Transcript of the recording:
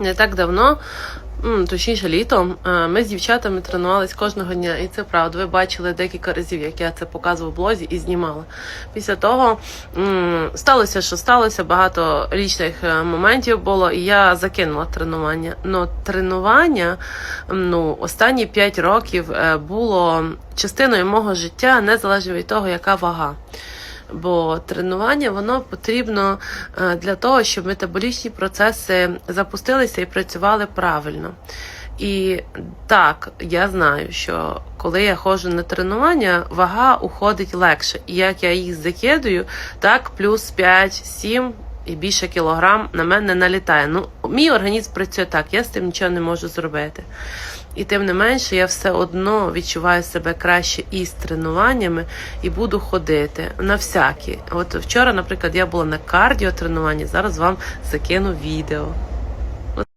Не так давно, точніше літом, е, ми з дівчатами тренувались кожного дня, і це правда. Ви бачили декілька разів, як я це показувала в блозі і знімала. Після того сталося, що сталося, багато річних е, моментів було, і я закинула тренування. Но тренування ну, останні 5 років е, було частиною мого життя, незалежно від того, яка вага. Бо тренування воно потрібно е, для того, щоб метаболічні процеси запустилися і працювали правильно. І так, я знаю, що коли я ходжу на тренування, вага уходить легше. І як я їх закидую, так плюс 5-7 і більше кілограм на мене налітає. Ну, мій організм працює так, я з тим нічого не можу зробити. І тим не менше, я все одно відчуваю себе краще із тренуваннями і буду ходити на всякі. От вчора, наприклад, я була на кардіотренуванні, зараз вам закину відео.